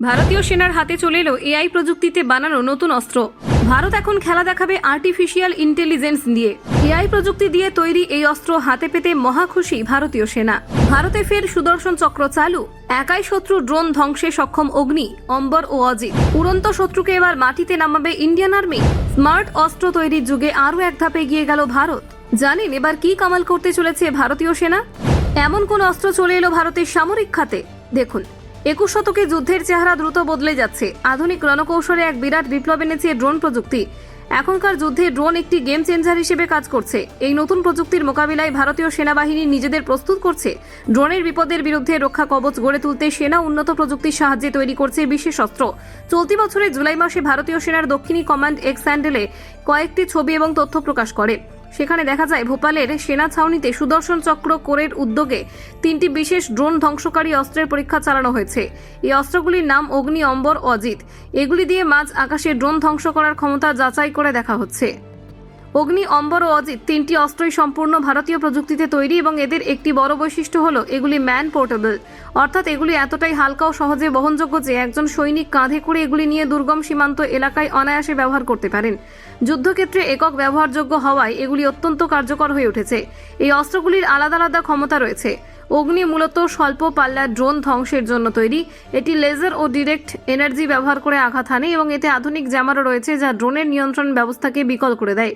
ভারতীয় সেনার হাতে চলে এলো এআই প্রযুক্তিতে বানানো নতুন অস্ত্র। ভারত এখন খেলা দেখাবে আর্টিফিশিয়াল ইন্টেলিজেন্স দিয়ে এআই প্রযুক্তি দিয়ে তৈরি এই অস্ত্র হাতে পেতে মহা খুশি ভারতীয় সেনা। ভারতে ফের সুদর্শন চক্র চালু। একাই শত্রু ড্রোন ধ্বংসে সক্ষম অগ্নি, অম্বর ও অজিত। উড়ন্ত শত্রুকে এবার মাটিতে নামাবে ইন্ডিয়ান আর্মি। স্মার্ট অস্ত্র তৈরির যুগে আরও এক ধাপে গিয়ে গেল ভারত। জানেন এবার কি কামাল করতে চলেছে ভারতীয় সেনা? এমন কোন অস্ত্র চলে এলো ভারতের সামরিক খাতে? দেখুন। একুশ শতকে যুদ্ধের চেহারা দ্রুত বদলে যাচ্ছে। আধুনিক রণকৌশলে এক বিরাট বিপ্লব এনেছে ড্রোন প্রযুক্তি। এখনকার যুদ্ধে ড্রোন একটি গেম চেঞ্জার হিসেবে কাজ করছে। এই নতুন প্রযুক্তির মোকাবিলায় ভারতীয় সেনাবাহিনী নিজেদের প্রস্তুত করছে। ড্রোনের বিপদের বিরুদ্ধে রক্ষা কবচ গড়ে তুলতে সেনা উন্নত প্রযুক্তির সাহায্যে তৈরি করছে বিশেষ অস্ত্র। চলতি বছরের জুলাই মাসে ভারতীয় সেনার দক্ষিণী কমান্ড এক্স স্যান্ডেলে কয়েকটি ছবি এবং তথ্য প্রকাশ করে। সেখানে দেখা যায় ভোপালের সেনা ছাউনিতে সুদর্শন চক্র কোরের উদ্যোগে তিনটি বিশেষ ড্রোন ধ্বংসকারী অস্ত্রের পরীক্ষা চালানো হয়েছে। এই অস্ত্রগুলির নাম অগ্নি, অম্বর, অজিত। এগুলি দিয়ে মাঝ আকাশে ড্রোন ধ্বংস করার ক্ষমতা যাচাই করে দেখা হচ্ছে। অগ্নি, অম্বর ও অজিত তিনটি অস্ত্রই সম্পূর্ণ ভারতীয় প্রযুক্তিতে তৈরি এবং এদের একটি বড় বৈশিষ্ট্য হলো এগুলি ম্যান পোর্টেবল। অর্থাৎ এগুলি এতটাই হালকা ও সহজে বহনযোগ্য যে একজন সৈনিক কাঁধে করে এগুলি নিয়ে দুর্গম সীমান্ত এলাকায় অনায়াসে ব্যবহার করতে পারেন। যুদ্ধক্ষেত্রে একক ব্যবহারযোগ্য হওয়ায় এগুলি অত্যন্ত কার্যকর হয়ে উঠেছে। এই অস্ত্রগুলির আলাদা আলাদা ক্ষমতা রয়েছে। অগ্নি মূলত স্বল্প পাল্লার ড্রোন ধ্বংসের জন্য তৈরি। এটি লেজার ও ডিরেক্ট এনার্জি ব্যবহার করে আঘাত হানে এবং এতে আধুনিক জ্যামারও রয়েছে যা ড্রোনের নিয়ন্ত্রণ ব্যবস্থাকে বিকল করে দেয়।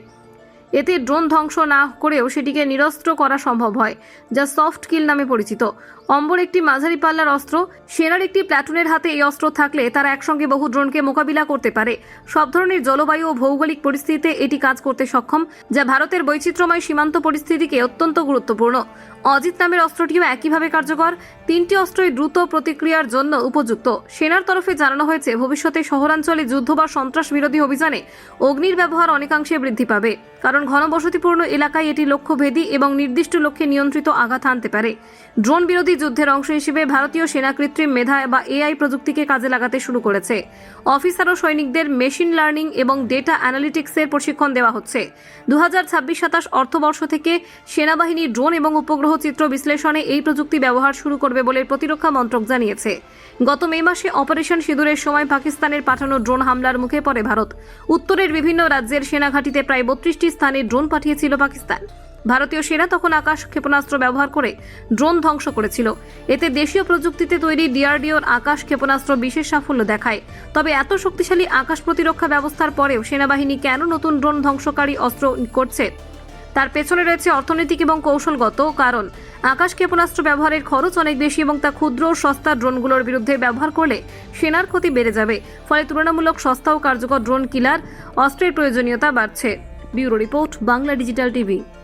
এতে ড্রোন ধ্বংস না করেও সেটিকে নিরস্ত্র করা সম্ভব হয়, যা সফট কিল নামে পরিচিত। অম্বর একটি মাঝারি পাল্লার অস্ত্র, সেনার একটি প্ল্যাটুনের হাতে এই অস্ত্র থাকলে তারা একসঙ্গে বহু ড্রোনকে মোকাবিলা করতে পারে। সব ধরনের জলবায়ু ও ভৌগোলিক পরিস্থিতিতে এটি কাজ করতে সক্ষম, যা ভারতের বৈচিত্র্যময় সীমান্ত পরিস্থিতিকে অত্যন্ত গুরুত্বপূর্ণ। অজিত নামের অস্ত্রটিও একইভাবে কার্যকর। তিনটি অস্ত্রই দ্রুত প্রতিক্রিয়ার জন্য উপযুক্ত। সেনার তরফে জানানো হয়েছে, ভবিষ্যতে শহরাঞ্চলে যুদ্ধ বা সন্ত্রাস বিরোধী অভিযানে অগ্নির ব্যবহার অনেকাংশে বৃদ্ধি পাবে। কারণ ঘনবসতিপূর্ণ এলাকায় এটি লক্ষ্যভেদী এবং নির্দিষ্ট লক্ষ্যে নিয়ন্ত্রিত আঘাত আনতে পারে। ড্রোন বিরোধী যুদ্ধের অংশ হিসেবে ভারতীয় সেনা কৃত্রিম মেধা বা এআই প্রযুক্তিকে কাজে লাগাতে শুরু করেছে। অফিসার ও সৈনিকদের মেশিন লার্নিং এবং ডেটা অ্যানালিটিক্সের প্রশিক্ষণ দেওয়া হচ্ছে। দু হাজার ছাব্বিশ সাতাশ অর্থবর্ষ থেকে সেনাবাহিনী ড্রোন এবং উপগ্রহ চিত্র বিশ্লেষণে এই প্রযুক্তি ব্যবহার শুরু করবে বলে প্রতিরক্ষা মন্ত্রক জানিয়েছে। গত মে মাসে অপারেশন সিঁদুরের সময় পাকিস্তানের পাঠানো ড্রোন হামলার মুখে পড়ে ভারত। উত্তরের বিভিন্ন রাজ্যের সেনাঘাঁটিতে প্রায় বত্রিশটি স্থানে ড্রোন পাঠিয়েছিল পাকিস্তান। ভারতীয় সেনা তখন আকাশ ক্ষেপণাস্ত্র ব্যবহার করে ড্রোন ধ্বংস করেছিল। এতে দেশীয় প্রযুক্তিতে তৈরি ডিআরডিওর আকাশ ক্ষেপণাস্ত্র বিশেষ সাফল্য দেখায়। তবে এত শক্তিশালী আকাশ প্রতিরক্ষা ব্যবস্থার পরেও সেনাবাহিনী কেন নতুন ড্রোন ধ্বংসকারী অস্ত্র করছে? তার পেছনে রয়েছে অর্থনৈতিক এবং কৌশলগত কারণ। আকাশ ক্ষেপণাস্ত্র ব্যবহারের খরচ অনেক বেশি এবং তা ক্ষুদ্র ও সস্তা ড্রোনগুলোর বিরুদ্ধে ব্যবহার করলে সেনার ক্ষতি বেড়ে যাবে। ফলে তুলনামূলক সস্তা ও কার্যকর ড্রোন কিলার অস্ত্রের প্রয়োজনীয়তা বাড়ছে। Bureau report, Bangla digital TV.